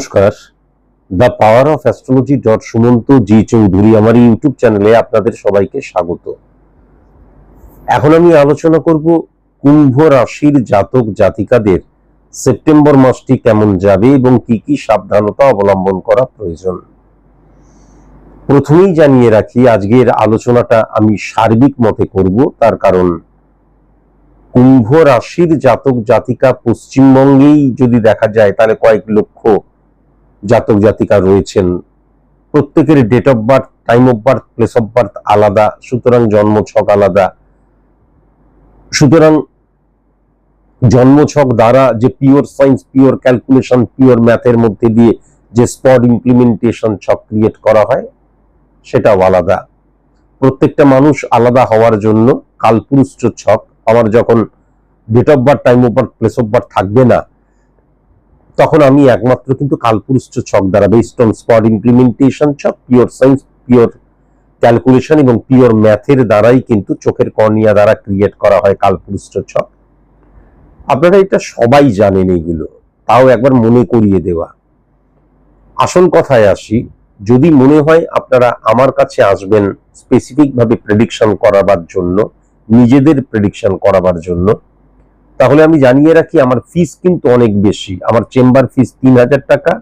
নমস্কার। The power of astrology dot Sumanta G Chowdhury আমার YouTube চ্যানেলে আপনাদের সবাইকে স্বাগত। এখন আমি আলোচনা করব কুম্ভ রাশির জাতক জাতিকাদের সেপ্টেম্বর মাসটি কেমন যাবে এবং কি কি সাবধানতা অবলম্বন করা প্রয়োজন। প্রথমেই জানিয়ে রাখি, আজকের আলোচনাটা আমি সার্বিক মতে করব, তার কারণ কুম্ভ রাশির জাতক জাতিকা পশ্চিমবঙ্গেই যদি দেখা যায়, তাহলে কয়েক লক্ষ জাতক জাতিকা রয়েছেন। প্রত্যেকের date of birth time of birth place of birth আলাদা, সুতরাং জন্ম ছক আলাদা। সুতরাং জন্ম ছক দ্বারা যে pure science pure calculation pure ম্যাথের মধ্যে দিয়ে যে স্পট ইমপ্লিমেন্টেশন ছক ক্রিয়েট করা হয়, সেটাও আলাদা। প্রত্যেকটা মানুষ আলাদা হওয়ার জন্য কালপুরুষ ছক, আমার যখন date of birth time of birth place of birth থাকবে না তখন আমি একমাত্র কিন্তু কালপুরুষ ছক দ্বারা বেসড অন স্পট ইমপ্লিমেন্টেশন ছক পিওর সায়েন্স পিওর ক্যালকুলেশন এবং পিওর ম্যাথের দ্বারাই কিন্তু চোখের কর্নিয়া দ্বারা ক্রিয়েট করা হয় কালপুরুষ ছক। আপনারা এটা সবাই জানেন এইগুলো, তাও একবার মনে করিয়ে দেওয়া। আসল কথায় আসি, যদি মনে হয় আপনারা আমার কাছে আসবেন স্পেসিফিক ভাবে প্রেডিকশন করাবার জন্য, নিজেদের প্রেডিকশন করাবার জন্য তাহলে আমি জানিয়ে রাখি, আমার ফিস কিন্তু অনেক বেশি। আমার চেম্বার ফিস তিন হাজার টাকা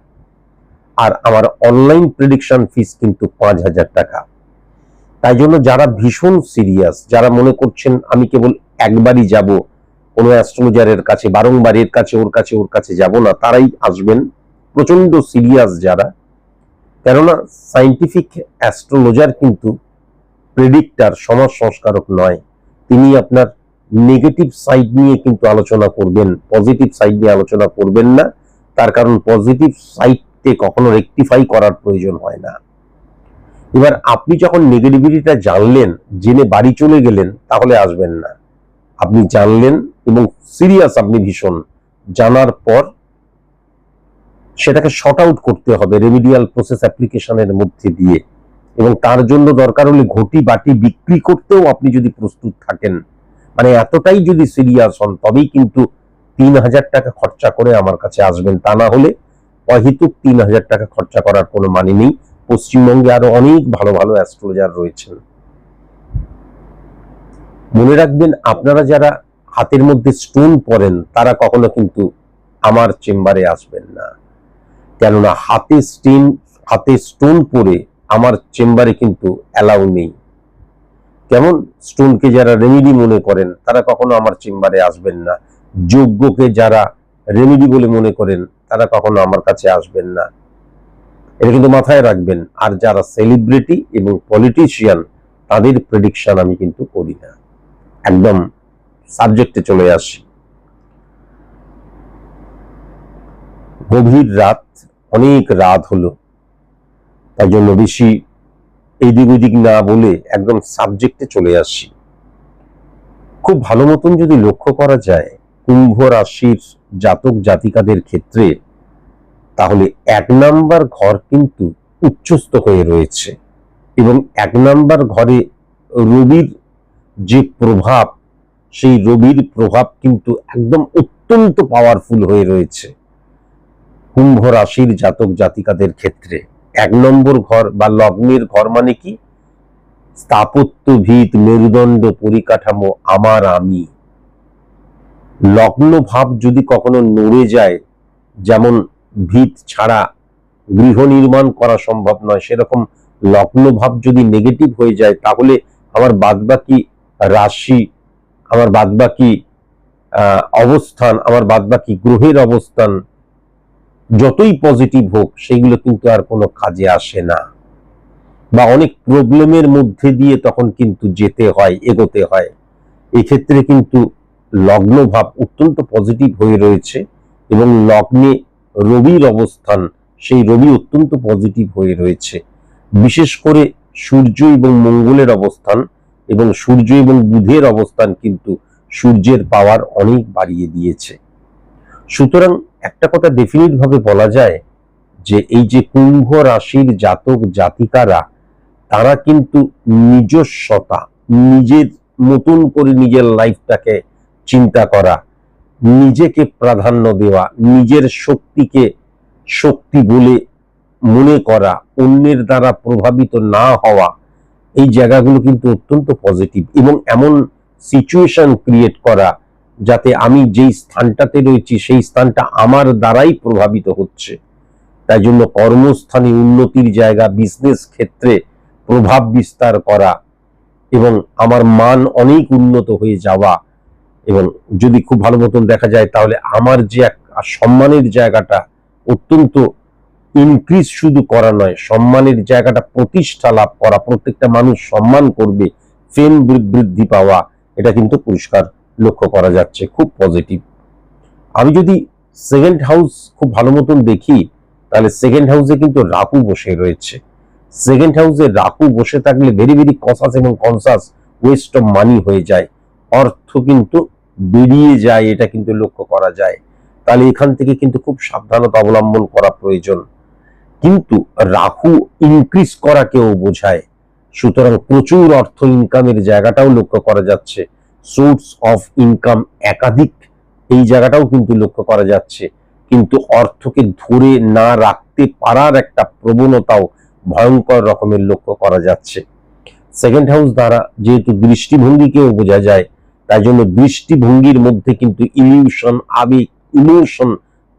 আর আমার অনলাইন প্রেডিকশন ফিস কিন্তু পাঁচ হাজার টাকা। তাই জন্য যারা ভীষণ সিরিয়াস যারা মনে করছেন আমি কেবল একবারই যাব, কোনো অ্যাস্ট্রোলজারের কাছে, বারংবার এর কাছে, ওর কাছে ওর কাছে যাব না, তারাই আসবেন। প্রচণ্ড সিরিয়াস যারা। কেননা সাইন্টিফিক অ্যাস্ট্রোলজার কিন্তু প্রেডিক্টার সমাজ সংস্কারক নয়। তিনি আপনার নেগেটিভ সাইড নিয়ে কিন্তু আলোচনা করবেন পজিটিভ সাইড নিয়ে আলোচনা করবেন না। তার কারণ পজিটিভ সাইডকে কখনো রেকটিফাই করার প্রয়োজন হয় না। এবার আপনি যখন নেগেটিভিটিটা জানলেন, জেনে বাড়ি চলে গেলেন, তাহলে আসবেন না। আপনি জানলেন এবং সিরিয়াস আপনি ভীষণ। জানার পর সেটাকে শর্ট আউট করতে হবে রেমিডিয়াল প্রসেস অ্যাপ্লিকেশনের মধ্যে দিয়ে। এবং তার জন্য দরকার হলে ঘটি বাটি বিক্রি করতেও আপনি যদি প্রস্তুত থাকেন মানে এতটাই যদি সিরিয়াস হন, তবেই কিন্তু তিন হাজার টাকা খরচা করে আমার কাছে আসবেন। তা না হলে অহেতুক তিন হাজার টাকা খরচা করার কোনো মানে নেই। পশ্চিমবঙ্গে আরও অনেক ভালো ভালো অ্যাস্ট্রোলজার রয়েছেন। মনে রাখবেন, আপনারা যারা হাতের মধ্যে স্টোন পরেন, তারা কখনো কিন্তু আমার চেম্বারে আসবেন না। কেননা হাতে স্টেন হাতে স্টোন পরে আমার চেম্বারে কিন্তু অ্যালাউ নেই। কেমন? স্টোনকে যারা রেমিডি মনে করেন, তারা কখনো আমার চেম্বারে আসবেন না। যোগ্যকে যারা রেমিডি বলে মনে করেন, তারা কখনো আমার কাছে আসবেন না। এটা কিন্তু মাথায় রাখবেন। আর যারা সেলিব্রিটি এবং পলিটিশিয়ান তাদের প্রেডিকশন আমি কিন্তু করি না। একদম সাবজেক্টে চলে আসি। গভীর রাত, অনেক রাত হলো। তাই জন্য বেশি এইদিক ওইদিক না বলে একদম সাবজেক্টে চলে আসি। খুব ভালো মতন যদি লক্ষ্য করা যায়, কুম্ভ রাশির জাতক জাতিকাদের ক্ষেত্রে, তাহলে এক নাম্বার ঘর কিন্তু উচ্চস্থ হয়ে রয়েছে এবং এক নাম্বার ঘরে রবির যে প্রভাব, সেই রবির প্রভাব কিন্তু একদম অত্যন্ত পাওয়ারফুল হয়ে রয়েছে। কুম্ভ রাশির জাতক জাতিকাদের ক্ষেত্রে। এক নম্বর ঘর বা লগ্নের ঘর মানে কি? স্থাপত্য ভিত মেরুদণ্ড পরিকাঠামো আমার আমি। লগ্ন ভাব যদি কখনো নড়ে যায়, যেমন ভিত ছাড়া গৃহ নির্মাণ করা সম্ভব নয়, সেরকম লগ্ন ভাব যদি নেগেটিভ হয়ে যায়, তাহলে আমার বাদবাকি রাশি, আমার বাদবাকি অবস্থান, আমার বাদবাকি গ্রহের অবস্থান যতই পজিটিভ হোক, সেগুলো কিন্তু আর কোনো কাজে আসে না। বা অনেক প্রবলেমের মধ্যে দিয়ে তখন কিন্তু যেতে হয়, এগোতে হয়। এক্ষেত্রে কিন্তু লগ্ন ভাব অত্যন্ত পজিটিভ হয়ে রয়েছে এবং লগ্নে রবির অবস্থান, সেই রবি অত্যন্ত পজিটিভ হয়ে রয়েছে। বিশেষ করে সূর্য এবং মঙ্গলের অবস্থান এবং সূর্য এবং বুধের অবস্থান কিন্তু সূর্যের পাওয়ার অনেক বাড়িয়ে দিয়েছে। সুতরাং একটা কথা ডেফিনিট ভাবে বলা যায় যে এই যে কুম্ভ রাশির জাতক জাতিকারা, তারা কিন্তু নিজস্বতা, নিজের নতুন করে নিজের লাইফটাকে চিন্তা করা, নিজেকে প্রাধান্য দেওয়া, নিজের শক্তিকে শক্তি বলে মনে করা, অন্যের দ্বারা প্রভাবিত না হওয়া, এই জায়গাগুলো কিন্তু অত্যন্ত পজিটিভ এবং এমন সিচুয়েশন ক্রিয়েট করা যাতে আমি যেই স্থানটাতে রয়েছি, সেই স্থানটা আমার দ্বারাই প্রভাবিত হচ্ছে। তাই জন্য কর্মস্থানে উন্নতির জায়গা বিজনেস ক্ষেত্রে প্রভাব বিস্তার করা এবং আমার মান অনেক উন্নত হয়ে যাওয়া এবং যদি খুব ভালো মতন দেখা যায়, তাহলে আমার যে এক সম্মানের জায়গাটা অত্যন্ত ইনক্রিজ শুধু করা নয়, সম্মানের জায়গাটা প্রতিষ্ঠা লাভ করা, প্রত্যেকটা মানুষ সম্মান করবে ফেম বৃদ্ধি পাওয়া, এটা কিন্তু পরিষ্কার লক্ষ্য করা যাচ্ছে, খুব পজিটিভ আমি যদি সেকেন্ড হাউস খুব ভালো মতন দেখি, তাহলে সেকেন্ড হাউসে কিন্তু রাহু বসে রয়েছে। সেকেন্ড হাউসে রাকু বসে থাকলে ভেরি ভেরি কসাস এবং কনসাস ওয়েস্ট অফ মানি হয়ে যায়। অর্থ কিন্তু বেরিয়ে যায়, এটা কিন্তু লক্ষ্য করা যায়। তাহলে এখান থেকে কিন্তু খুব সাবধানতা অবলম্বন করা প্রয়োজন। কিন্তু রাহু ইনক্রিজ করাকেও বোঝায়। সুতরাং প্রচুর অর্থ ইনকামের জায়গাটাও লক্ষ্য করা যাচ্ছে। সোর্স অফ ইনকাম একাধিক, এই জায়গাটাও কিন্তু লক্ষ্য করা যাচ্ছে। কিন্তু অর্থকে ধরে না রাখতে পারার একটা প্রবণতাও ভয়ঙ্কর রকমের লক্ষ্য করা যাচ্ছে। সেকেন্ড হাউস দ্বারা যেহেতু দৃষ্টিভঙ্গিকেও বোঝা যায়, তাই জন্য দৃষ্টিভঙ্গির মধ্যে কিন্তু ইলিউশন আবেগ ইমোশন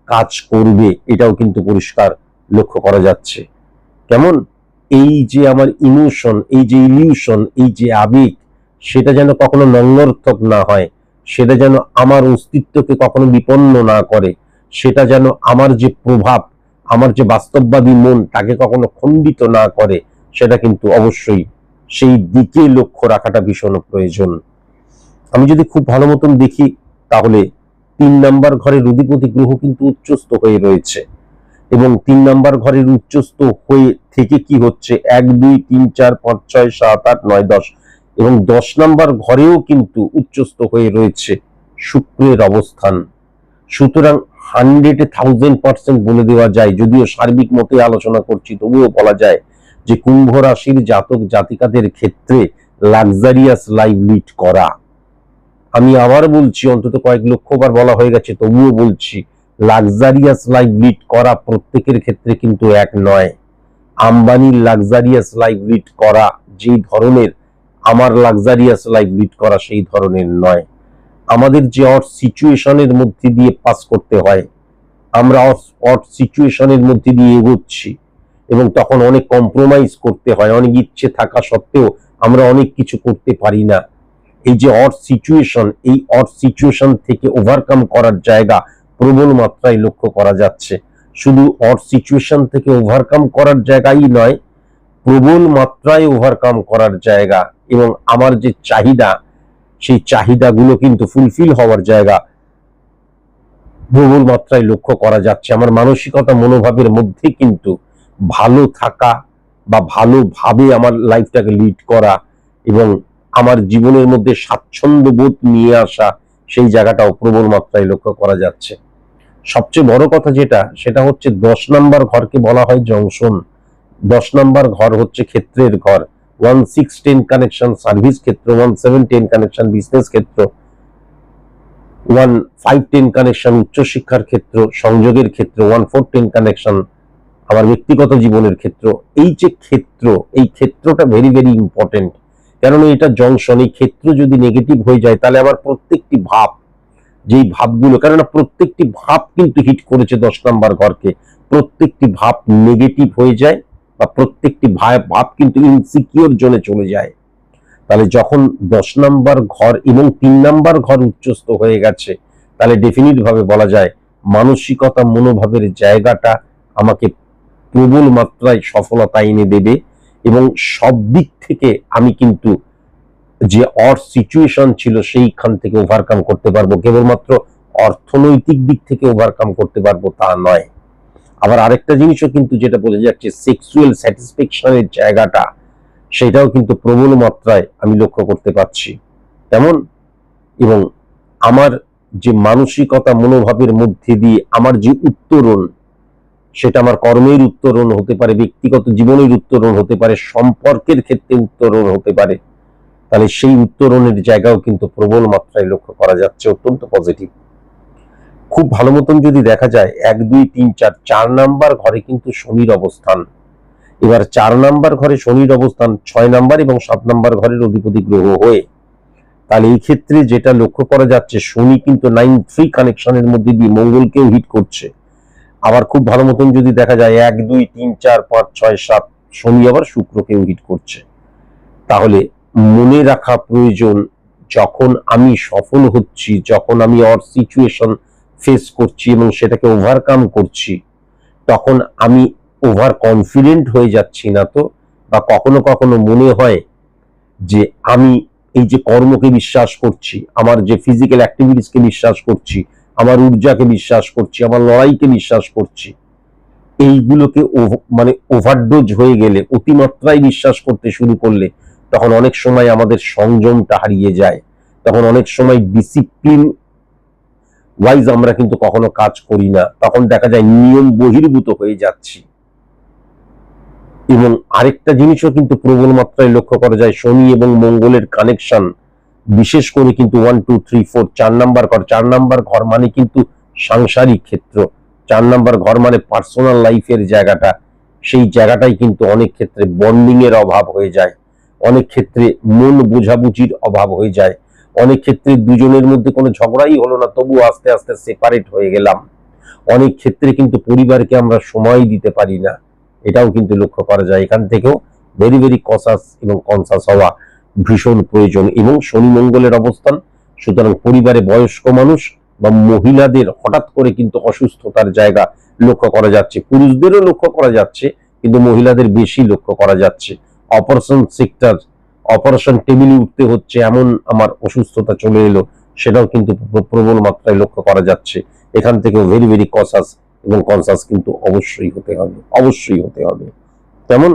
কাজ করবে, এটাও কিন্তু পরিষ্কার লক্ষ্য করা যাচ্ছে। কেমন? এই যে আমার ইমোশন এই যে ইলিউশন এই যে আবেগ সেটা যেন কখনো নঙ্গর্থক না হয়, সেটা যেন আমার অস্তিত্বকে কখনো বিপন্ন না করে, সেটা যেন আমার যে প্রভাব, আমার যে বাস্তববাদী মন তাকে কখনো খণ্ডিত না করে, সেটা কিন্তু অবশ্যই সেই দিকে লক্ষ্য রাখাটা ভীষণ প্রয়োজন। আমি যদি খুব ভালো মতন দেখি, তাহলে তিন নাম্বার ঘরের অধিপতি গ্রহ কিন্তু উচ্চস্থ হয়ে রয়েছে এবং তিন নাম্বার ঘরের উচ্চস্থ হয়ে থেকে কি হচ্ছে? এক, দুই, তিন, চার, পাঁচ, ছয়, সাত, আট, নয়, দশ। এবং দশ নম্বর ঘরেও কিন্তু উচ্চস্থ হয়ে রয়েছে শুক্রের অবস্থান। সুতরাং হান্ড্রেডে থাউজেন্ড পার্সেন্ট বলে দেওয়া যায়, যদিও সার্বিক মতে আলোচনা করছি, তবুও বলা যায় যে কুম্ভ রাশির জাতক জাতিকাদের ক্ষেত্রে লাক্সারিয়াস লাইফ লিড করা। আমি আবার বলছি, অন্তত কয়েক লক্ষবার বলা হয়ে গেছে, তবুও বলছি লাক্সারিয়াস লাইফ লিড করা প্রত্যেকের ক্ষেত্রে কিন্তু এক নয়। আম্বানির লাক্সারিয়াস লাইফ লিড করা যে ধরনের আমার লাক্সারিয়াস লাইফ লিড করা সেই ধরনের নয়। আমাদের যে অট সিচুয়েশনের মধ্যে দিয়ে পাস করতে হয়, আমরা অট সিচুয়েশনের মধ্যে দিয়ে এগোচ্ছি এবং তখন অনেক কম্প্রোমাইজ করতে হয়, অনেক ইচ্ছে থাকা সত্ত্বেও আমরা অনেক কিছু করতে পারি না। এই যে অট সিচুয়েশন এই অট সিচুয়েশন থেকে ওভারকাম করার জায়গা প্রবল মাত্রায় লক্ষ্য করা যাচ্ছে। শুধু অট সিচুয়েশন থেকে ওভারকাম করার জায়গাই নয়, প্রবল মাত্রায় ওভারকাম করার জায়গা। এবং আমার যে চাহিদা, সেই চাহিদাগুলো কিন্তু ফুলফিল হওয়ার জায়গা প্রবল মাত্রায় লক্ষ্য করা যাচ্ছে। আমার মানসিকতা, মনোভাবের মধ্যে কিন্তু ভালো থাকা বা ভালোভাবে আমার লাইফটাকে লিড করা এবং আমার জীবনের মধ্যে স্বাচ্ছন্দ্য বোধ নিয়ে আসা, সেই জায়গাটাও প্রবল মাত্রায় লক্ষ্য করা যাচ্ছে। সবচেয়ে বড় কথা যেটা, সেটা হচ্ছে দশ নাম্বার ঘরকে বলা হয় জংশন। দশ নাম্বার ঘর হচ্ছে ক্ষেত্রের ঘর। One six ten connection service ক্ষেত্র one seven ten connection business ক্ষেত্র ওয়ান ফাইভ টেন কানেকশন উচ্চশিক্ষার ক্ষেত্র, সংযোগের ক্ষেত্র ওয়ান ফোর টেন কানেকশন আমার ব্যক্তিগত জীবনের ক্ষেত্র। এই যে ক্ষেত্র, এই ক্ষেত্রটা ভেরি ভেরি ইম্পর্টেন্ট কেননা এটা জংশন এই ক্ষেত্র যদি নেগেটিভ হয়ে যায়, তাহলে আমার প্রত্যেকটি ভাব, যেই ভাবগুলো, কেননা প্রত্যেকটি ভাব কিন্তু হিট করেছে দশ নম্বর ঘরকে। প্রত্যেকটি ভাব নেগেটিভ হয়ে যায়। বা প্রত্যেকটি ভাব কিন্তু ইনসিকিওর জোনে চলে যায়। তাহলে যখন দশ নাম্বার ঘর এবং তিন নাম্বার ঘর উচ্চস্ত হয়ে গেছে, তাহলে ডেফিনিট ভাবে বলা যায় মানসিকতা, মনোভাবের জায়গাটা আমাকে প্রবল মাত্রায় সফলতা এনে দেবে এবং সব দিক থেকে আমি কিন্তু যে অর সিচুয়েশন ছিল সেইখান থেকে ওভারকাম করতে পারব। কেবলমাত্র অর্থনৈতিক দিক থেকে ওভারকাম করতে পারব তা নয়। আবার আরেকটা জিনিসও কিন্তু যেটা বোঝা যাচ্ছে সেক্সুয়াল স্যাটিসফ্যাকশনের জায়গাটা, সেটাও কিন্তু প্রবল মাত্রায় আমি লক্ষ্য করতে পারছি তেমন এবং আমার যে মানসিকতা মনোভাবের মধ্যে দিয়ে আমার যে উত্তরণ, সেটা আমার কর্মের উত্তরণ হতে পারে, ব্যক্তিগত জীবনের উত্তরণ হতে পারে, সম্পর্কের ক্ষেত্রে উত্তরণ হতে পারে, তাহলে সেই উত্তরণের জায়গাও কিন্তু প্রবল মাত্রায় লক্ষ্য করা যাচ্ছে, অত্যন্ত পজিটিভ খুব ভালো মতন যদি দেখা যায়, এক, দুই, তিন, চার চার নাম্বার ঘরে কিন্তু শনির অবস্থান। এবার চার নাম্বার ঘরে শনির অবস্থান, ছয় নাম্বার এবং সাত নাম্বার ঘরের অধিপতি গ্রহ হয়ে, তাহলে এই ক্ষেত্রে যেটা লক্ষ্য করা যাচ্ছে, শনি কিন্তু নাইন থ্রি কানেকশনের মধ্যে দিয়ে মঙ্গলকেও হিট করছে। আবার খুব ভালো মতন যদি দেখা যায়, এক, দুই, তিন, চার, পাঁচ, ছয়, সাত, শনি আবার শুক্রকেও হিট করছে। তাহলে মনে রাখা প্রয়োজন, যখন আমি সফল হচ্ছি, যখন আমি অর সিচুয়েশন ফেস করছি এবং সেটাকে ওভারকাম করছি, তখন আমি ওভার কনফিডেন্ট হয়ে যাচ্ছি না তো? বা কখনো কখনো মনে হয় যে আমি এই যে কর্মকে বিশ্বাস করছি, আমার যে ফিজিক্যাল অ্যাক্টিভিটিসকে বিশ্বাস করছি, আমার ঊর্জাকে বিশ্বাস করছি, আমার লড়াইকে বিশ্বাস করছি, এইগুলোকে মানে ওভারডোজ হয়ে গেলে, অতিমাত্রায় বিশ্বাস করতে শুরু করলে, তখন অনেক সময় আমাদের সংযমটা হারিয়ে যায়, তখন অনেক সময় ডিসিপ্লিন ওয়াইজ আমরা কিন্তু কখনো কাজ করি না। তখন দেখা যায় নিয়ম বহির্ভূত হয়ে যাচ্ছি। এবং আরেকটা জিনিসও কিন্তু প্রবল মাত্রায় লক্ষ্য করা যায়, শনি এবং মঙ্গলের কানেকশন বিশেষ করে কিন্তু ওয়ান টু থ্রি ফোর চার নাম্বার ঘর। চার নাম্বার ঘর মানে কিন্তু সাংসারিক ক্ষেত্র। চার নাম্বার ঘর মানে পার্সোনাল লাইফের জায়গাটা। সেই জায়গাটাই কিন্তু অনেক ক্ষেত্রে বন্ডিং এর অভাব হয়ে যায়। অনেক ক্ষেত্রে মন বোঝাবুঝির অভাব হয়ে যায়। অনেক ক্ষেত্রে দুজনের মধ্যে কোনো ঝগড়াই হলো না, তবু আস্তে আস্তে সেপারেট হয়ে গেলাম। অনেক ক্ষেত্রে কিন্তু পরিবারকে আমরা সময় দিতে পারি না, এটাও কিন্তু লক্ষ্য করা যায়। এখান থেকেও ভেরি ভেরি কসাস এবং কনসাস হওয়া ভীষণ প্রয়োজন এবং শনি মঙ্গলের অবস্থান। সুতরাং পরিবারে বয়স্ক মানুষ বা মহিলাদের হঠাৎ করে কিন্তু অসুস্থতার জায়গা লক্ষ্য করা যাচ্ছে। পুরুষদেরও লক্ষ্য করা যাচ্ছে, কিন্তু মহিলাদের বেশি লক্ষ্য করা যাচ্ছে। অপারেশন সেক্টর অপারেশন টেবিলে উঠতে হচ্ছে, এমন আমার অসুস্থতা চলে এলো, সেটাও কিন্তু প্রবল মাত্রায় লক্ষ্য করা যাচ্ছে। এখান থেকেও ভেরি ভেরি কসাস এবং কনসাস কিন্তু অবশ্যই হতে হবে, অবশ্যই হতে হবে। তেমন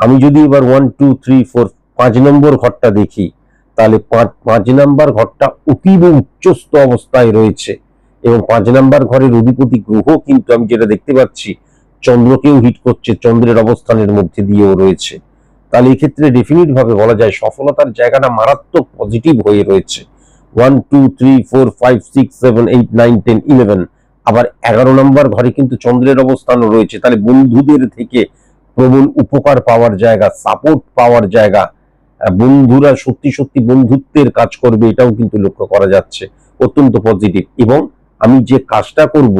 আমি যদি এবার ওয়ান টু থ্রি ফোর পাঁচ নম্বর ঘরটা দেখি, তাহলে পাঁচ পাঁচ নাম্বার ঘরটা অতীব উচ্চস্থ অবস্থায় রয়েছে এবং পাঁচ নাম্বার ঘরের অধিপতি গ্রহ কিন্তু আমি যেটা দেখতে পাচ্ছি, চন্দ্রকেও হিট করছে, চন্দ্রের অবস্থানের মধ্যে দিয়েও রয়েছে। তাহলে এক্ষেত্রে ডেফিনিট ভাবে বলা যায় সফলতার জায়গাটা মারাত্মক পজিটিভ হয়ে রয়েছে। One two three four five six seven eight nine ten eleven আবার এগারো নম্বর ঘরে কিন্তু চন্দ্রের অবস্থানও রয়েছে। তাহলে বন্ধুদের থেকে প্রবল উপকার পাওয়ার জায়গা সাপোর্ট পাওয়ার জায়গা বন্ধুরা সত্যি সত্যি বন্ধুত্বের কাজ করবে, এটাও কিন্তু লক্ষ্য করা যাচ্ছে। অত্যন্ত পজিটিভ এবং আমি যে কাজটা করব,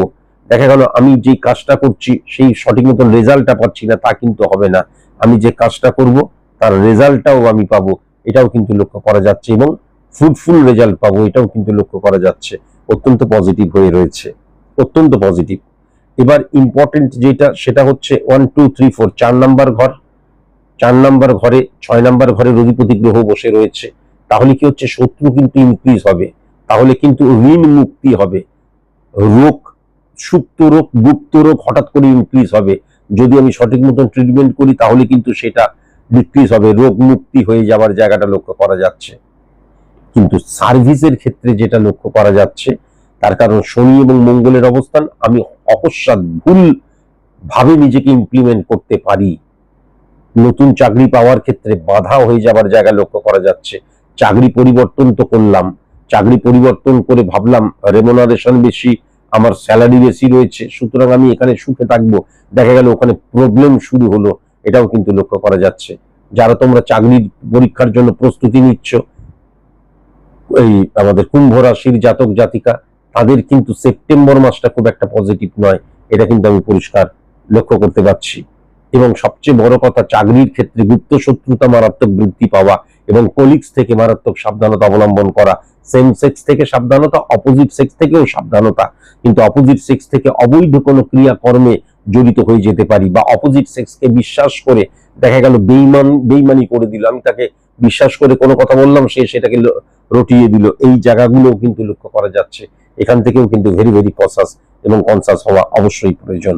দেখা গেল আমি যে কাজটা করছি, সেই সঠিক মতন রেজাল্টটা পাচ্ছি না, তা কিন্তু হবে না। আমি যে কাজটা করব, তার রেজাল্টটাও আমি পাবো। এটাও কিন্তু লক্ষ্য করা যাচ্ছে এবং ফ্রুটফুল রেজাল্ট পাবো, এটাও কিন্তু লক্ষ্য করা যাচ্ছে। অত্যন্ত পজিটিভ হয়ে রয়েছে। অত্যন্ত পজিটিভ এবার ইম্পর্টেন্ট যেটা, সেটা হচ্ছে ওয়ান টু থ্রি ফোর চার নাম্বার ঘর। চার নাম্বার ঘরে, ছয় নাম্বার ঘরে অধিপতি গ্রহ বসে রয়েছে। তাহলে কি হচ্ছে? শত্রু কিন্তু ইনক্রিজ হবে। তাহলে কিন্তু ঋণ মুক্তি হবে। রোগ, সুপ্ত রোগ, গুপ্ত রোগ হঠাৎ করে ইনক্রিজ হবে। যদি আমি সঠিক মতন ট্রিটমেন্ট করি, তাহলে কিন্তু সেটা ডিক্রিজ হবে, রোগ মুক্তি হয়ে যাওয়ার জায়গাটা লক্ষ্য করা যাচ্ছে। কিন্তু সার্ভিসের ক্ষেত্রে যেটা লক্ষ্য করা যাচ্ছে, তার কারণ শনি এবং মঙ্গলের অবস্থান, আমি অকস্মাৎ ভুল ভাবে নিজেকে ইমপ্লিমেন্ট করতে পারি। নতুন চাকরি পাওয়ার ক্ষেত্রে বাধা হয়ে যাবার জায়গা লক্ষ্য করা যাচ্ছে। চাকরি পরিবর্তন তো করলাম, চাকরি পরিবর্তন করে ভাবলাম রেমোনারেশন বেশি আমার স্যালারি বেশি রয়েছে, সুতরাং আমি এখানে সুখে থাকব। দেখা গেল ওখানে প্রবলেম শুরু হলো, এটাও কিন্তু লক্ষ্য করা যাচ্ছে। যারা তোমরা চাকরির পরীক্ষার জন্য প্রস্তুতি নিচ্ছ, এই আমাদের কুম্ভ রাশির জাতক জাতিকা, তাদের কিন্তু সেপ্টেম্বর মাসটা খুব একটা পজিটিভ নয়, এটা কিন্তু আমি পরিষ্কার লক্ষ্য করতে পারছি। এবং সবচেয়ে বড় কথা, চাকরির ক্ষেত্রে গুপ্ত শত্রুতা মারাত্মক বৃদ্ধি পাওয়া এবং কলিগস থেকে মারাত্মক সাবধানতা অবলম্বন করা। সেম সেক্স থেকে সাবধানতা অপোজিট সেক্স থেকেও সাবধানতা। কিন্তু অপোজিট সেক্স থেকে অবৈধ কোনো ক্রিয়াকর্মে জড়িত হয়ে যেতে পারি বা অপোজিট সেক্সকে বিশ্বাস করে দেখা গেল বেইমান, বেইমানি করে দিল। আমি তাকে বিশ্বাস করে কোনো কথা বললাম, সে সেটাকে রটিয়ে দিল। এই জায়গাগুলোও কিন্তু লক্ষ্য করা যাচ্ছে। এখান থেকেও কিন্তু ভেরি ভেরি কনসাস এবং কনসাস হওয়া অবশ্যই প্রয়োজন।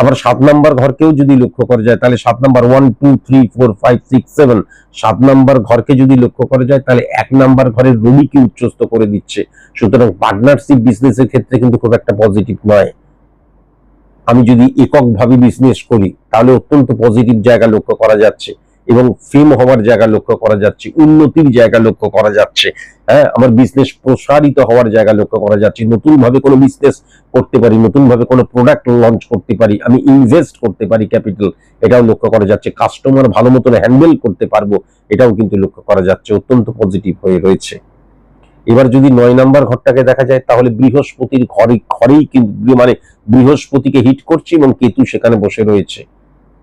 আবার সাত নাম্বার ঘরকেও যদি লক্ষ্য করা যায়, তাহলে সাত number one two three four five six seven সাত নাম্বার ঘরকে যদি লক্ষ্য করা যায়, তাহলে এক নাম্বার ঘরের রবিকে উচ্চস্ত করে দিচ্ছে। সুতরাং পার্টনারশিপ বিজনেসের ক্ষেত্রে কিন্তু খুব একটা পজিটিভ নয়। আমি যদি এককভাবে বিজনেস করি, তাহলে অত্যন্ত পজিটিভ জায়গা লক্ষ্য করা যাচ্ছে। এবং ফেম হওয়ার জায়গা লক্ষ্য করা যাচ্ছে, উন্নতির জায়গা লক্ষ্য করা যাচ্ছে। হ্যাঁ আমার বিজনেস প্রসারিত হওয়ার জায়গা লক্ষ্য করা যাচ্ছে। নতুন ভাবে কোনো বিজনেস করতে পারি নতুন ভাবে কোনো প্রোডাক্ট লঞ্চ করতে পারি, আমি ইনভেস্ট করতে পারি ক্যাপিটাল এটাও লক্ষ্য করা যাচ্ছে। কাস্টমার ভালো মতন হ্যান্ডেল করতে পারব, এটাও কিন্তু লক্ষ্য করা যাচ্ছে। অত্যন্ত পজিটিভ হয়ে রয়েছে। এবার যদি নয় নাম্বার ঘরটাকে দেখা যায়, তাহলে বৃহস্পতির ঘরে, ঘরেই কিন্তু মানে বৃহস্পতিকে হিট করছে এবং কেতু সেখানে বসে রয়েছে।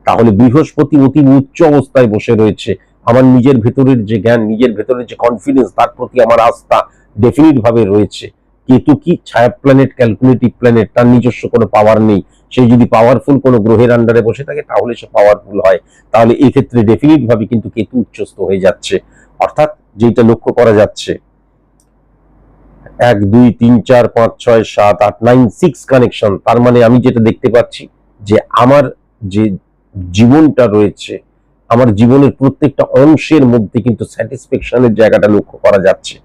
তাহলে বৃহস্পতি অতি উচ্চ অবস্থায় বসে রয়েছে। আমার নিজের ভেতরের যে জ্ঞান, নিজের ভেতরের যে কনফিডেন্স তার প্রতি আমার আস্থা ডেফিনিট ভাবে রয়েছে। কেতু কি ছায়া প্ল্যানেট ক্যালকুলেটিভ প্ল্যানেট তার নিজস্ব কোনো পাওয়ার নেই। সে যদি পাওয়ারফুল কোনো গ্রহের আন্ডারে বসে থাকে, তাহলে সে পাওয়ারফুল হয়। তাহলে এই ক্ষেত্রে ডেফিনিট ভাবে কিন্তু কেতু উচ্চস্থ হয়ে যাচ্ছে। অর্থাৎ যেটা লক্ষ্য করা যাচ্ছে, এক, দুই, তিন, চার, পাঁচ, ছয়, সাত, আট নাইন সিক্স কানেকশন তার মানে আমি যেটা দেখতে পাচ্ছি যে আমার যে জীবনটা রয়েছে, আমার জীবনের প্রত্যেকটা অংশের মধ্যে কিন্তু স্যাটিসফ্যাকশনের জায়গাটা লক্ষ্য করা যাচ্ছে।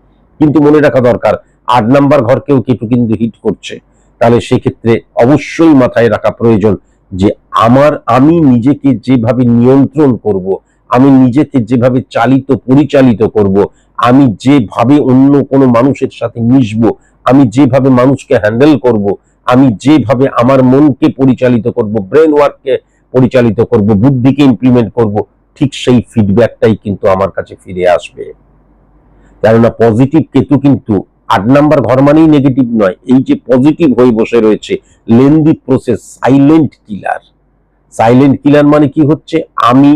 কিন্তু মনে রাখা দরকার, আট নাম্বার ঘরকেও কেটু কিন্তু হিট করছে। তাহলে সেক্ষেত্রে অবশ্যই মাথায় রাখা প্রয়োজন যে আমার, আমি নিজেকে যেভাবে নিয়ন্ত্রণ করব, আমি নিজেকে যেভাবে চালিত, পরিচালিত করব, আমি যেভাবে অন্য কোনো মানুষের সাথে মিশবো, আমি যেভাবে মানুষকে হ্যান্ডেল করব, আমি যেভাবে আমার মনকে পরিচালিত করব ব্রেন ওয়ার্ককে পরিচালিত করব, বুদ্ধিকে ইমপ্লিমেন্ট করব, ঠিক সেই ফিডব্যাকটাই কিন্তু আমার কাছে ফিরে আসবে। কেননা পজিটিভ কেতু কিন্তু আট নাম্বার ঘর মানেই নেগেটিভ নয়, এই যে পজিটিভ হয়ে বসে রয়েছে lengthy process silent killer silent killer মানে কি হচ্ছে? আমি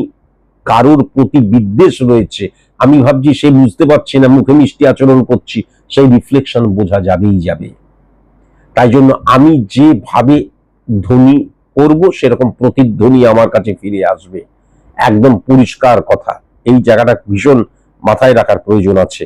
কারোর প্রতি বিদ্বেষ রয়েছে, আমি ভাবছি সে বুঝতে পারছে না, মুখে মিষ্টি আচরণ করছি, সেই রিফ্লেকশন বোঝা যাবেই যাবে। তাই জন্য আমি যেভাবে ধ্বনি করব, সেরকম প্রতিধ্বনি আমার কাছে ফিরে আসবে। একদম পরিষ্কার কথা। এই জায়গাটা ভীষণ মাথায় রাখার প্রয়োজন আছে।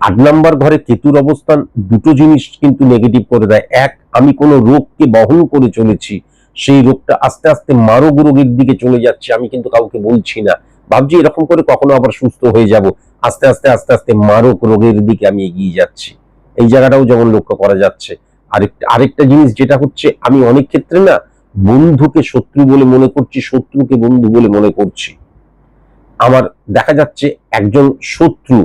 আট নাম্বার ঘরে কেতুর অবস্থান, দুটো জিনিস কিন্তু নেগেটিভ করে দেয়। এক, আমি কোনো রোগকে বহন করে চলেছি, সেই রোগটা আস্তে আস্তে মারক রোগের দিকে চলে যাচ্ছে, আমি কিন্তু কাউকে বলছি না। ভাবছি এরকম করে কখনো আবার সুস্থ হয়ে যাব। আস্তে আস্তে আস্তে আস্তে মারক রোগের দিকে আমি এগিয়ে যাচ্ছি। এই জায়গাটাও যেমন লক্ষ্য করা যাচ্ছে। আরেকটা আরেকটা জিনিস যেটা হচ্ছে, আমি অনেক ক্ষেত্রে না বন্ধুকে শত্রু বলে মনে করছি, শত্রুকে বন্ধু বলে মনে করছি। আমার দেখা যাচ্ছে একজন শত্রু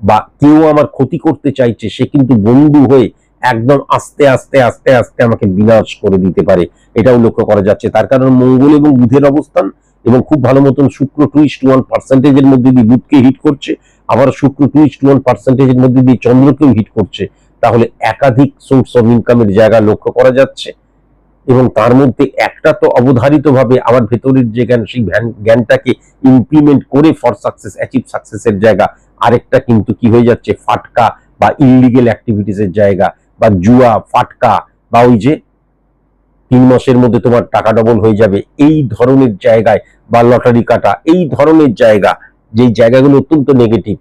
বা কেউ আমার ক্ষতি করতে চাইছে, সে কিন্তু বন্ধু হয়ে একদম আস্তে আস্তে আস্তে আস্তে আমাকে বিনাশ করে দিতে পারে। এটাও লক্ষ্য করা যাচ্ছে। তার কারণ মঙ্গল এবং বুধের অবস্থান এবং খুব ভালো মতন শুক্র টুইস্ট ওয়ান পার্সেন্টেজের মধ্যে দিয়ে বুধকে হিট করছে আবার শুক্র টুইস্ট ওয়ান পার্সেন্টেজের মধ্যে দিয়ে চন্দ্রকেও হিট করছে। তাহলে একাধিক সোর্স অফ ইনকামের জায়গা লক্ষ্য করা যাচ্ছে। এবং তার মধ্যে একটা তো অবধারিত ভাবে আমার ভেতরের যে জ্ঞান, সেই জ্ঞানটাকে ইমপ্লিমেন্ট করে ফর সাকসেস অ্যাচিভ সাকসেসের জায়গা। আরেকটা কিন্তু কি হয়ে যাচ্ছে? ফাটকা বা ইলিগেল অ্যাক্টিভিটিসের জায়গা বা জুয়া, ফাটকা বা ওই যে তিন মাসের মধ্যে তোমার টাকা ডবল হয়ে যাবে। এই ধরনের জায়গায় বা লটারি কাটা, এই ধরনের জায়গা, যেই জায়গাগুলো অত্যন্ত নেগেটিভ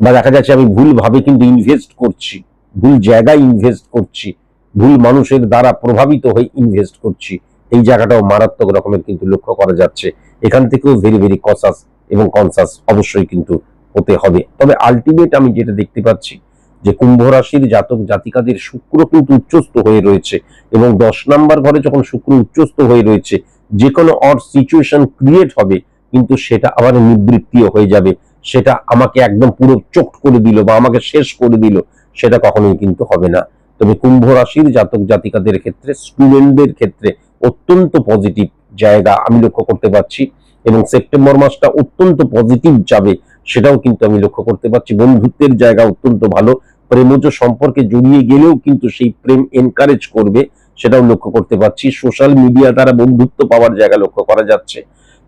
বা দেখা যাচ্ছে আমি ভুলভাবে কিন্তু ইনভেস্ট করছি, ভুল জায়গায় ইনভেস্ট করছি, ভুল মানুষের দ্বারা প্রভাবিত হয়ে ইনভেস্ট করছি, এই জায়গাটাও মারাত্মক রকমের কিন্তু লক্ষ্য করা যাচ্ছে। এখান থেকেও ভেরি ভেরি কসাস এবং কনসাস অবশ্যই কিন্তু হতে হবে। তবে আলটিমেট আমি যেটা দেখতে পাচ্ছি যে কুম্ভ রাশির জাতক জাতিকাদের শুক্র কিন্তু উচ্চস্থ হয়ে রয়েছে এবং দশ নাম্বার ঘরে যখন শুক্র উচ্চস্থ হয়ে রয়েছে যে কোনো অড সিচুয়েশন ক্রিয়েট হবে, কিন্তু সেটা আবার নিবৃত্তিও হয়ে যাবে। সেটা আমাকে একদম পুরো চোখ করে দিল বা আমাকে শেষ করে দিল, সেটা কখনোই কিন্তু হবে না। তবে কুম্ভ রাশির জাতক জাতিকাদের ক্ষেত্রে স্টুডেন্টদের ক্ষেত্রে অত্যন্ত পজিটিভ জায়গা আমি লক্ষ্য করতে পারছি এবং সেপ্টেম্বর মাসটা অত্যন্ত পজিটিভ যাবে, সেটাও কিন্তু আমি লক্ষ্য করতে পারছি। বন্ধুত্বের জায়গা অত্যন্ত ভালো, প্রেমজ সম্পর্কে জড়িয়ে গেলেও কিন্তু সেই প্রেম এনকারেজ করবে, সেটাও লক্ষ্য করতে পারছি। সোশ্যাল মিডিয়া দ্বারা বন্ধুত্ব পাওয়ার জায়গা লক্ষ্য করা যাচ্ছে।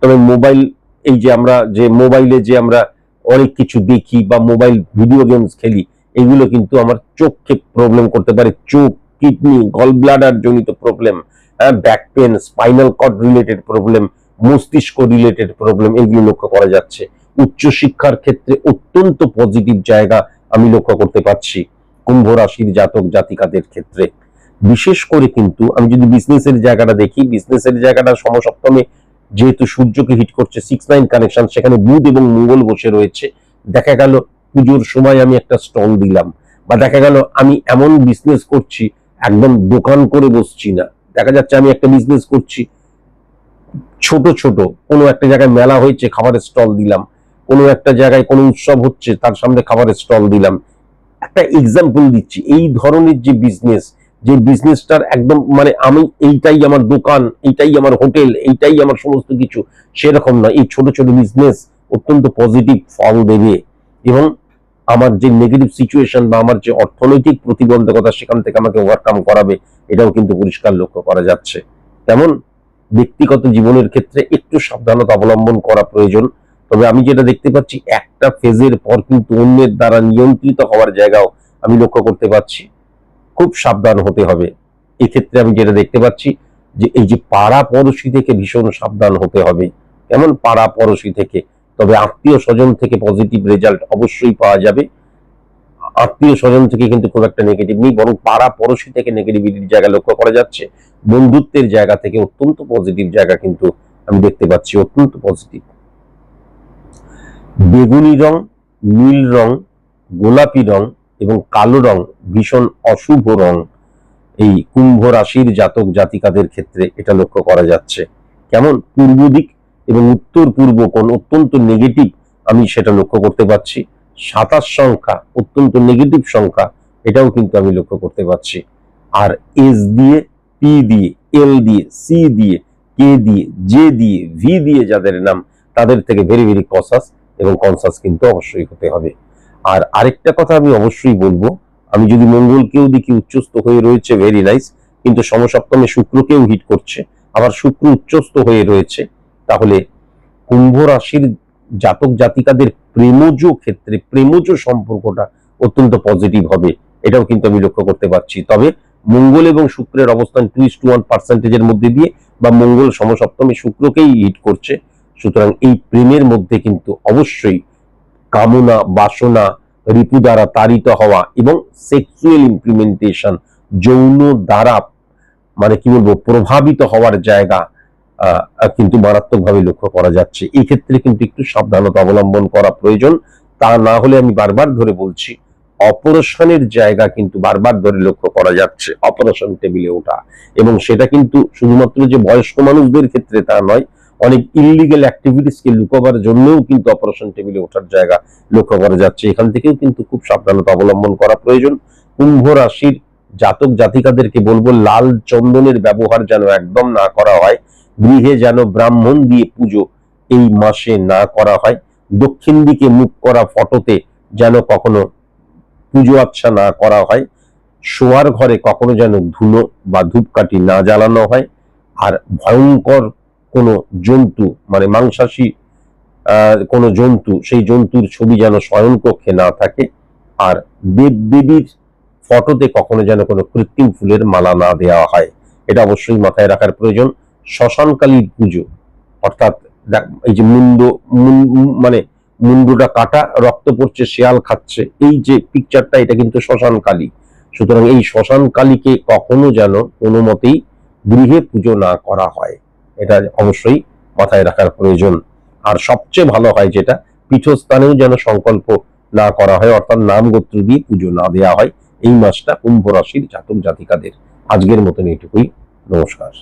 তবে মোবাইল এই যে আমরা, যে মোবাইলে যে আমরা অনেক কিছু দেখি বা মোবাইল ভিডিও গেমস খেলি, এগুলো কিন্তু আমার চোখকে প্রবলেম করতে পারে। চোখ কিডনি গল ব্লাডার জনিত problem back pain spinal cord related problem মস্তিষ্ক রিলেটেড প্রবলেম এগুলো লক্ষ্য করা যাচ্ছে। উচ্চশিক্ষার ক্ষেত্রে অত্যন্ত পজিটিভ জায়গা আমি লক্ষ্য করতে পারছি কুম্ভ রাশির জাতক জাতিকাদের ক্ষেত্রে। বিশেষ করে কিন্তু আমি যদি বিজনেসের জায়গাটা দেখি বিজনেসের জায়গাটা সমসপ্তমে যেহেতু সূর্যকে হিট করছে সিক্স নাইন কানেকশন সেখানে বুধ এবং মঙ্গল বসে রয়েছে। দেখা গেল পুজোর সময় আমি একটা স্টল দিলাম, বা দেখা গেল আমি এমন বিজনেস করছি, একদম দোকান করে বসছি না। দেখা যাচ্ছে আমি একটা বিজনেস করছি। ছোট ছোট, কোনো একটা জায়গায় মেলা হয়েছে, খাবারের স্টল দিলাম। কোনো একটা জায়গায় কোনো উৎসব হচ্ছে, তার সামনে খাবারের স্টল দিলাম। একটা এক্সাম্পল দিচ্ছি, এই ধরনের যে বিজনেস যে বিজনেসটার একদম মানে আমি এইটাই আমার দোকান, এইটাই আমার হোটেল, এইটাই আমার সমস্ত কিছু, সেরকম না এই ছোট ছোট বিজনেস অত্যন্ত পজিটিভ ফল দেবে। এবং আমার যে নেগেটিভ সিচুয়েশন বা আমার যে অর্থনৈতিক প্রতিবন্ধকতা সেখান থেকে আমাকে ওভারকাম করাবে, এটাও কিন্তু পরিষ্কার লক্ষ্য করা যাচ্ছে। তেমন ব্যক্তিগত জীবনের ক্ষেত্রে একটু সাবধানতা অবলম্বন করা প্রয়োজন। তবে আমি যেটা দেখতে পাচ্ছি, একটা ফেজের পর কিন্তু অন্যের দ্বারা নিয়ন্ত্রিত হওয়ার জায়গাও আমি লক্ষ্য করতে পারছি। খুব সাবধান হতে হবে। এক্ষেত্রে আমি যেটা দেখতে পাচ্ছি যে এই যে পাড়া পড়শি থেকে ভীষণ সাবধান হতে হবে। কেমন পাড়া পড়শি থেকে? তবে আত্মীয় স্বজন থেকে পজিটিভ রেজাল্ট অবশ্যই পাওয়া যাবে। আত্মীয় স্বজন থেকে কিন্তু খুব একটা নেগেটিভ নেই, বরং পাড়া পড়শি থেকে নেগেটিভিটির জায়গা লক্ষ্য করা যাচ্ছে। বন্ধুত্বের জায়গা থেকে অত্যন্ত পজিটিভ জায়গা কিন্তু আমি দেখতে পাচ্ছি, অত্যন্ত পজিটিভ বেগুনি রং, নীল রং, গোলাপি রং এবং কালো রং, ভীষণ অশুভ রং, এই কুম্ভ রাশির জাতক জাতিকাদের ক্ষেত্রে এটা লক্ষ্য করা যাচ্ছে। কেমন? পূর্ব দিক এবং উত্তর পূর্ব কোণ অত্যন্ত নেগেটিভ আমি সেটা লক্ষ্য করতে পারছি। সাতাশ সংখ্যা, অত্যন্ত নেগেটিভ সংখ্যা, এটাও কিন্তু আমি লক্ষ্য করতে পারছি। আর এস দিয়ে পি দিয়ে এল দিয়ে সি দিয়ে কে দিয়ে জে দিয়ে ভি দিয়ে যাদের নাম, তাদের থেকে ভেরি ভেরি কসাস এবং কনসাস কিন্তু অবশ্যই হতে হবে। আর আরেকটা কথা আমি অবশ্যই বলব, আমি যদি মঙ্গলকেও দেখি উচ্চস্থ হয়ে রয়েছে ভেরি নাইস কিন্তু সমসপ্তমে শুক্রকেও হিট করছে, আবার শুক্র উচ্চস্থ হয়ে রয়েছে, তাহলে কুম্ভ রাশির জাতক জাতিকাদের প্রেমজ ক্ষেত্রে, প্রেমজ সম্পর্কটা অত্যন্ত পজিটিভ হবে, এটাও কিন্তু আমি লক্ষ্য করতে পারছি। তবে মঙ্গল এবং শুক্রের অবস্থান টু ইস টু ওয়ান পার্সেন্টেজের মধ্যে দিয়ে, বা মঙ্গল সমসপ্তমে শুক্রকেই হিট করছে, সুতরাং এই প্রেমের মধ্যে কিন্তু অবশ্যই কামনা, বাসনা, রিপু দ্বারা তাড়িত হওয়া এবং সেক্সুয়াল ইমপ্লিমেন্টেশন যৌন দ্বারা মানে কি বলব, প্রভাবিত হওয়ার জায়গা কিন্তু মারাত্মকভাবে লক্ষ্য করা যাচ্ছে। এই ক্ষেত্রে কিন্তু একটু সাবধানতা অবলম্বন করা প্রয়োজন। তা না হলে আমি বারবার ধরে বলছি, অপারেশনের জায়গা কিন্তু বারবার ধরে লক্ষ্য করা যাচ্ছে, অপারেশন টেবিলে ওঠা। এবং সেটা কিন্তু শুধুমাত্র যে বয়স্ক মানুষদের ক্ষেত্রে তা নয় অনেক ইলিগেল অ্যাক্টিভিটিসকে লুকোবার জন্যও কিন্তু অপারেশন টেবিলে ওঠার জায়গা লক্ষ্য করা যাচ্ছে। এখান থেকেও কিন্তু খুব সাবধানতা অবলম্বন করা প্রয়োজন। কুম্ভ রাশির জাতক জাতিকাদেরকে বলব, লাল চন্দনের ব্যবহার যেন একদম না করা হয়, গৃহে যেন ব্রাহ্মণ দিয়ে পুজো এই মাসে না করা হয়, দক্ষিণ দিকে মুখ করা ফটোতে যেন কখনো পুজো আচ্ছা না করা হয়, শোয়ার ঘরে কখনো যেন ধুলো বা ধূপকাঠি না জ্বালানো হয়, আর ভয়ঙ্কর কোনো জন্তু মানে মাংসাশী কোনো জন্তু, সেই জন্তুর ছবি যেন শয়নকক্ষে না থাকে, আর দেব দেবীর ফটোতে কখনো যেন কোনো কৃত্রিম ফুলের মালা না দেওয়া হয়। এটা অবশ্যই মাথায় রাখার প্রয়োজন। শ্মশানকালীর পুজো, অর্থাৎ এই যে মুন্ড, মুন- মুন- মানে মুন্ডুটা কাটা, রক্ত পড়ছে, শেয়াল খাচ্ছে, এই যে পিকচারটা এটা কিন্তু শ্মশান কালী সুতরাং এই শ্মশান কালীকে কখনো যেন কোনো মতেই গৃহে পুজো না করা হয়। এটা অবশ্যই মাথায় রাখার প্রয়োজন। আর সবচেয়ে ভালো হয় যেটা, পীঠস্থানেও যেন সংকল্প না করা হয়, অর্থাৎ নাম গোত্র দিয়ে পুজো না দেওয়া হয়, এই মাসটা কুম্ভ রাশির জাতক জাতিকাদের। আজকের মতন এটুকুই নমস্কার।